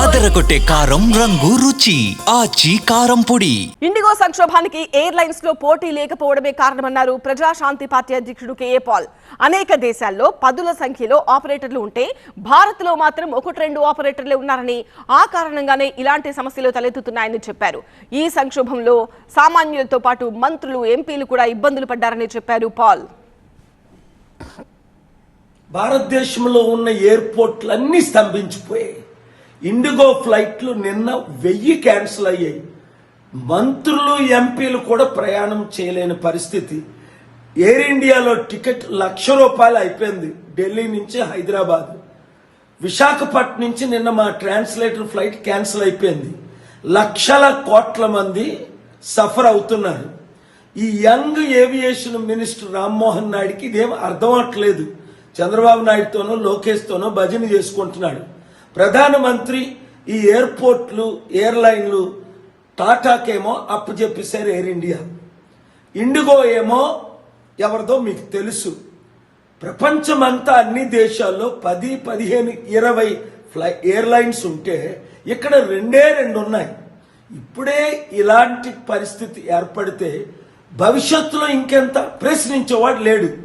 అదరగొట్టే కారం రంగు రుచి ఆచి కారం పొడి. ఇండిగో సంక్షోభానికి ఎయిర్లైన్స్లో పోటీ లేకపోవడమే కారణమన్నారు ప్రజాశాంతి పార్టీ అధ్యక్షుడు కేఏ పాల్. అనేక దేశాల్లో పదుల సంఖ్యలో ఆపరేటర్లు ఉంటే భారత్లో మాత్రం ఒకటి రెండు ఆపరేటర్లే ఉన్నారని ఆ కారణంగానే ఇలాంటి సమస్యలు తలెత్తుతున్నాయని చెప్పారు. ఈ సంక్షోభంలో సామాన్యులతో పాటు మంత్రులు ఎంపీలు కూడా ఇబ్బందులు పడ్డారని చెప్పారు పాల్. భారతదేశంలో ఉన్న ఎయిర్పోర్ట్లు అన్నీ స్తంభించిపోయాయి. ఇండిగో ఫ్లైట్లు నిన్న వెయ్యి క్యాన్సిల్ అయ్యాయి. మంత్రులు ఎంపీలు కూడా ప్రయాణం చేయలేని పరిస్థితి. ఎయిర్ ఇండియాలో టికెట్ లక్ష రూపాయలు అయిపోయింది. ఢిల్లీ నుంచి హైదరాబాద్. విశాఖపట్నం నుంచి నిన్న మా ట్రాన్స్లేటర్ ఫ్లైట్ క్యాన్సిల్ అయిపోయింది. లక్షల కోట్ల మంది సఫర్ అవుతున్నారు. ఈ యంగ్ ఏవియేషన్ మినిస్టర్ రామ్మోహన్ నాయుడికి ఇదేం అర్థం అవట్లేదు చంద్రబాబు నాయుడుతోనో లోకేష్తోనో భజన చేసుకుంటున్నాడు. ప్రధానమంత్రి ఈ ఎయిర్పోర్ట్లు ఎయిర్లైన్లు టాటాకేమో అప్పు చెప్పేశారు ఎయిర్ ఇండియా. ఇండిగో ఏమో ఎవరిదో మీకు తెలుసు. ప్రపంచమంతా అన్ని దేశాల్లో పది పదిహేను ఇరవై ఫ్లై ఎయిర్లైన్స్ ఉంటే ఇక్కడ రెండే రెండు ఉన్నాయి ఇప్పుడే ఇలాంటి పరిస్థితి ఏర్పడితే భవిష్యత్తులో ఇంకెంత? ప్రశ్నించేవాడు లేడు.